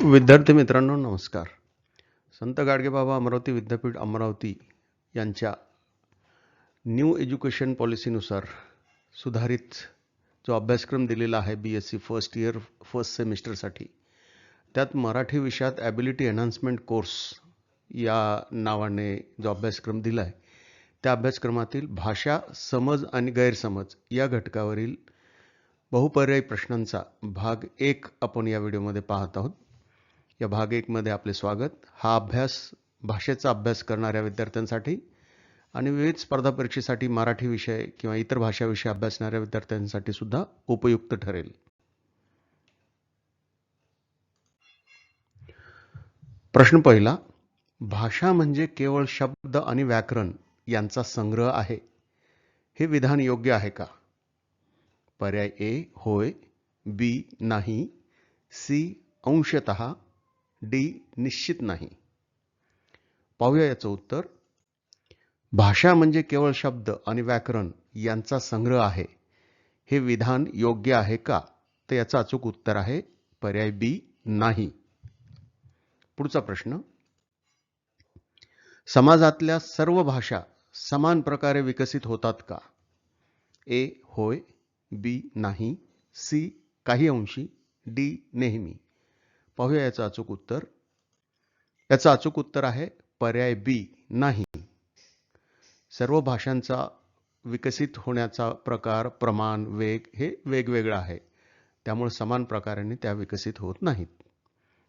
विद्यार्थी मित्रांनो नमस्कार. संत गाडगेबाबा अमरावती विद्यापीठ अमरावती यांच्या न्यू एज्युकेशन पॉलिसीनुसार सुधारित जो अभ्यासक्रम दिलेला आहे B S C first year first सेमिस्टरसाठी त्यात मराठी विषयात ॲबिलिटी एन्हान्समेंट कोर्स या नावाने जो अभ्यासक्रम दिला आहे त्या अभ्यासक्रमातील भाषा समज आणि गैरसमज या घटकावरील बहुपर्यायी प्रश्नांचा भाग एक आपण या व्हिडिओमध्ये पाहत आहोत. या भाग एकमध्ये आपले स्वागत. हा अभ्यास भाषेचा अभ्यास करणाऱ्या विद्यार्थ्यांसाठी आणि विविध स्पर्धा परीक्षेसाठी मराठी विषय किंवा इतर भाषाविषयी अभ्यासणाऱ्या विद्यार्थ्यांसाठी सुद्धा उपयुक्त ठरेल. प्रश्न पहिला भाषा म्हणजे केवळ शब्द आणि व्याकरण यांचा संग्रह आहे. हे विधान योग्य आहे का? पर्याय ए होय. बी नाही. सी अंशत डी निश्चित नाही. पाहूया याचं उत्तर. भाषा म्हणजे केवळ शब्द आणि व्याकरण यांचा संग्रह आहे. हे विधान योग्य आहे का? तर याचं अचूक उत्तर आहे पर्याय बी नाही. पुढचा प्रश्न. समाजातल्या सर्व भाषा समान प्रकारे विकसित होतात का? ए होय बी नाही सी काही अंशी डी नेहमी. पाहूया याचं अचूक उत्तर. याचं अचूक उत्तर आहे पर्याय बी नाही. सर्व भाषांचा विकसित होण्याचा प्रकार प्रमाण वेग हे वेगवेगळं आहे. त्यामुळे समान प्रकाराने त्या विकसित होत नाहीत.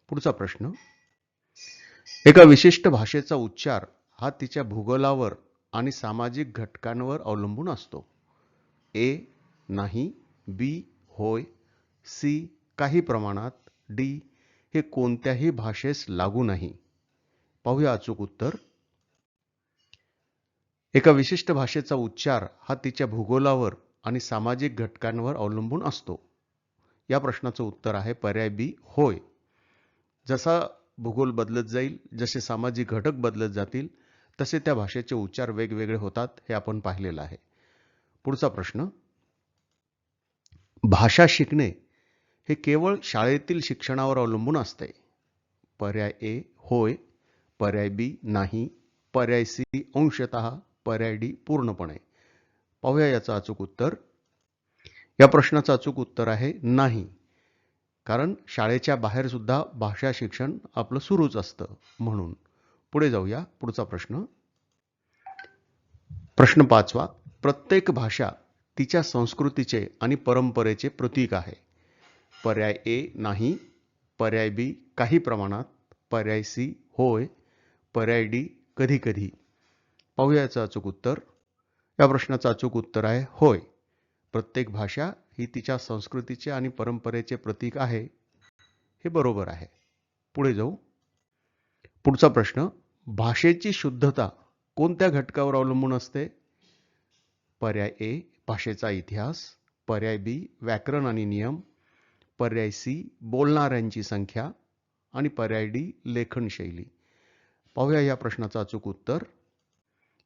पुढचा प्रश्न. एका विशिष्ट भाषेचा उच्चार हा तिच्या भूगोलावर आणि सामाजिक घटकांवर अवलंबून असतो. ए नाही बी होय सी काही प्रमाणात डी हे कोणत्याही भाषेस लागू नाही. पाहूया अचूक उत्तर. एका विशिष्ट भाषेचा उच्चार हा तिच्या भूगोलावर आणि सामाजिक घटकांवर अवलंबून असतो. या प्रश्नाचं उत्तर आहे पर्याय बी होय. जसा भूगोल बदलत जाईल जसे सामाजिक घटक बदलत जातील तसे त्या भाषेचे उच्चार वेगवेगळे होतात हे आपण पाहिलेलं आहे. पुढचा प्रश्न. भाषा शिकणे हे केवळ शाळेतील शिक्षणावर अवलंबून असते. पर्याय ए होय पर्याय बी नाही पर्याय सी अंशत पर्याय डी पूर्णपणे. पाहूया याचं अचूक उत्तर. या प्रश्नाचं अचूक उत्तर आहे नाही. कारण शाळेच्या बाहेर सुद्धा भाषा शिक्षण आपलं सुरूच असतं म्हणून. पुढे जाऊया पुढचा प्रश्न. प्रश्न पाचवा प्रत्येक भाषा तिच्या संस्कृतीचे आणि परंपरेचे प्रतीक आहे. पर्याय ए नाही पर्याय बी काही प्रमाणात पर्याय सी होय पर्याय डी कधी कधी पाहूयाचं अचूक उत्तर. या प्रश्नाचं अचूक उत्तर आहे होय. प्रत्येक भाषा ही तिच्या संस्कृतीचे आणि परंपरेचे प्रतीक आहे. हे बरोबर आहे. पुढे जाऊ. पुढचा प्रश्न भाषेची शुद्धता कोणत्या घटकावर अवलंबून असते? पर्याय ए भाषेचा इतिहास. पर्याय बी व्याकरण आणि नियम. पर्याय सी बोलणाऱ्यांची संख्या आणि पर्याय डी लेखनशैली पाहूया या प्रश्नाचं अचूक उत्तर.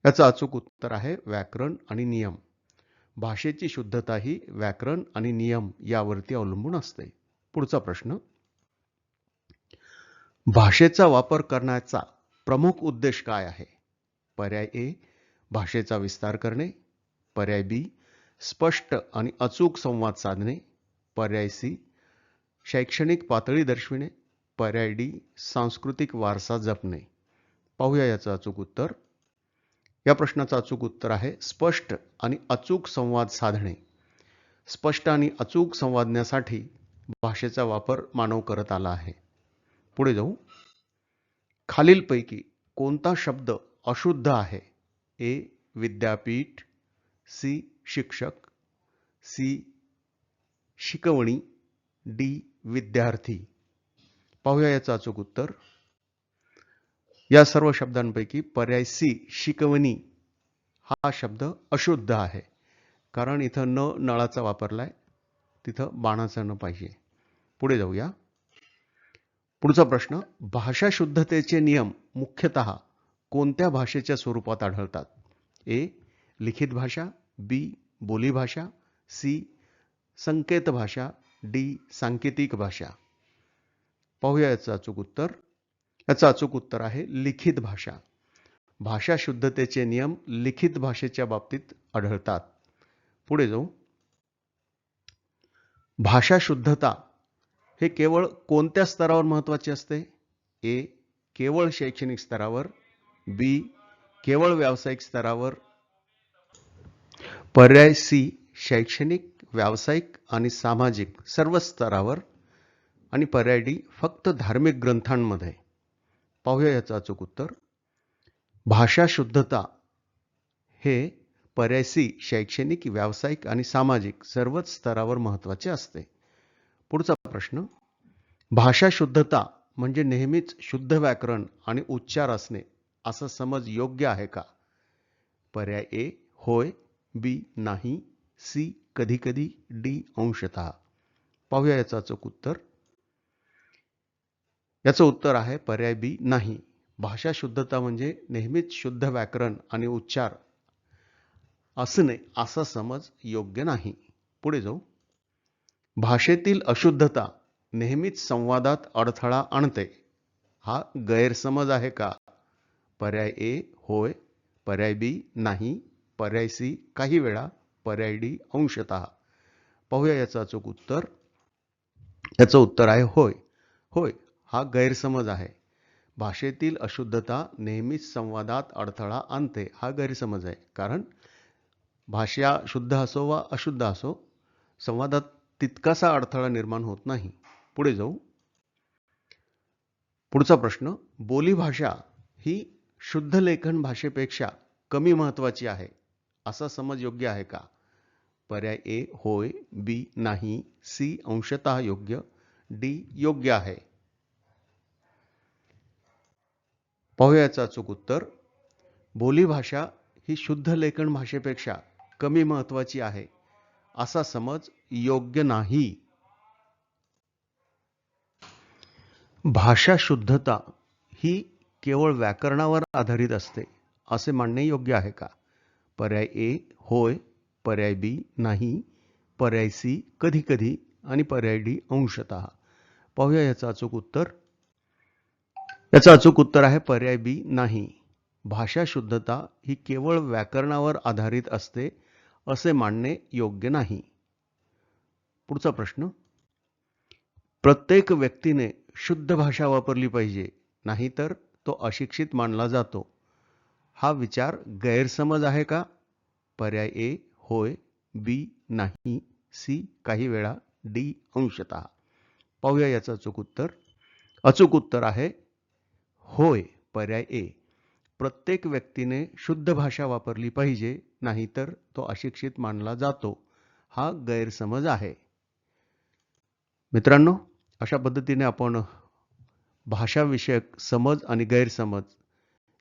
याचं अचूक उत्तर आहे व्याकरण आणि नियम. भाषेची शुद्धता ही व्याकरण आणि नियम यावरती अवलंबून असते. पुढचा प्रश्न. भाषेचा वापर करण्याचा प्रमुख उद्देश काय आहे? पर्याय ए भाषेचा विस्तार करणे. पर्याय बी स्पष्ट आणि अचूक संवाद साधणे. पर्याय सी शैक्षणिक पातळी दर्शविणे पर्याय डी सांस्कृतिक वारसा जपणे. पाहूया याचं अचूक उत्तर. या प्रश्नाचं अचूक उत्तर आहे स्पष्ट आणि अचूक संवाद साधणे. स्पष्ट आणि अचूक संवादण्यासाठी भाषेचा वापर मानव करत आला आहे. पुढे जाऊ. खालीलपैकी कोणता शब्द अशुद्ध आहे? ए विद्यापीठ सी शिक्षक सी शिकवणी डी विद्यार्थी. पाहूया याचं अचूक उत्तर. या सर्व शब्दांपैकी पर्याय सी शिकवणी हा शब्द अशुद्ध आहे. कारण इथं न नळाचा वापरलाय तिथं बाणाचा न पाहिजे. पुढे जाऊया. पुढचा प्रश्न भाषा शुद्धतेचे नियम मुख्यतः कोणत्या भाषेच्या स्वरूपात आढळतात? ए लिखित भाषा बी बोलीभाषा सी संकेत भाषा डी सांकेतिक भाषा. पाहूया याचं अचूक उत्तर. याचं अचूक उत्तर आहे लिखित भाषा. भाषा शुद्धतेचे नियम लिखित भाषेच्या बाबतीत आढळतात. पुढे जाऊ. भाषा शुद्धता हे केवळ कोणत्या स्तरावर महत्त्वाचे असते? ए केवळ शैक्षणिक स्तरावर. बी केवळ व्यावसायिक स्तरावर. पर्याय सी शैक्षणिक व्यावसायिक आणि सामाजिक सर्व स्तरावर आणि पर्याय डी फक्त धार्मिक ग्रंथांमध्ये. पाहूया याचं अचूक उत्तर. भाषा शुद्धता हे पर्याय सी शैक्षणिक व्यावसायिक आणि सामाजिक सर्वच स्तरावर महत्त्वाचे असते. पुढचा प्रश्न. भाषा शुद्धता म्हणजे नेहमीच शुद्ध व्याकरण आणि उच्चार असणे असा समज योग्य आहे का? पर्याय ए होय बी नाही सी कधी कधी डी अंशतः. पाहूया याचं अचूक उत्तर. याचं उत्तर आहे पर्याय बी नाही. भाषा शुद्धता म्हणजे नेहमीच शुद्ध व्याकरण आणि उच्चार. असणे असा समज योग्य नाही. पुढे जाऊ. भाषेतील अशुद्धता नेहमीच संवादात अडथळा आणते. हा गैरसमज आहे का? पर्याय ए होय पर्याय बी नाही पर्याय सी काही वेळा पर्याय डी अंशतः. पाहूया याचं अचूक उत्तर. याचं उत्तर आहे होय. होय हा गैरसमज आहे. भाषेतील अशुद्धता नेहमीच संवादात अडथळा आणते हा गैरसमज आहे. कारण भाषा शुद्ध असो वा अशुद्ध असो संवादात तितकासा अडथळा निर्माण होत नाही. पुढे जाऊ. पुढचा प्रश्न बोलीभाषा ही शुद्ध लेखन भाषेपेक्षा कमी महत्वाची आहे असा समज योग्य आहे का? पर्याय ए होय बी नाही सी अंशतः योग्य डी योग्य आहे. पाहुयाचा अचूक उत्तर. बोलीभाषा ही शुद्ध लेखन भाषेपेक्षा कमी महत्वाची आहे. असा समज योग्य नाही. भाषा शुद्धता ही केवळ व्याकरणावर आधारित असते असे मानणे योग्य आहे का? पर्याय ए होय पर्याय बी नाही पर्याय सी कधी कधी आणि पर्याय डी अंशतः. पाहूया याचं अचूक उत्तर. याचं अचूक उत्तर आहे पर्याय बी नाही. भाषा शुद्धता ही केवळ व्याकरणावर आधारित असते असे मानणे योग्य नाही. पुढचा प्रश्न. प्रत्येक व्यक्तीने शुद्ध भाषा वापरली पाहिजे नाहीतर तो अशिक्षित मानला जातो. हा विचार गैरसमज आहे का? पर्याय ए होय बी नाही सी काही वेळा डी अंशतः. पाहूया याचं अचूक उत्तर. अचूक उत्तर आहे होय पर्याय ए. प्रत्येक व्यक्तीने शुद्ध भाषा वापरली पाहिजे नाहीतर तो अशिक्षित मानला जातो. हा गैरसमज आहे. मित्रांनो अशा पद्धतीने आपण भाषाविषयक समज आणि गैरसमज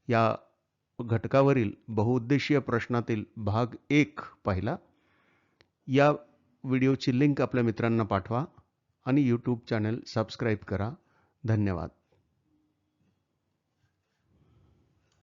या घटकावरील बहुउद्देशीय प्रश्नातील भाग एक पाहिला. या व्हिडिओची लिंक आपल्या मित्रांना पाठवा आणि यूट्यूब चॅनल सबस्क्राईब करा. धन्यवाद.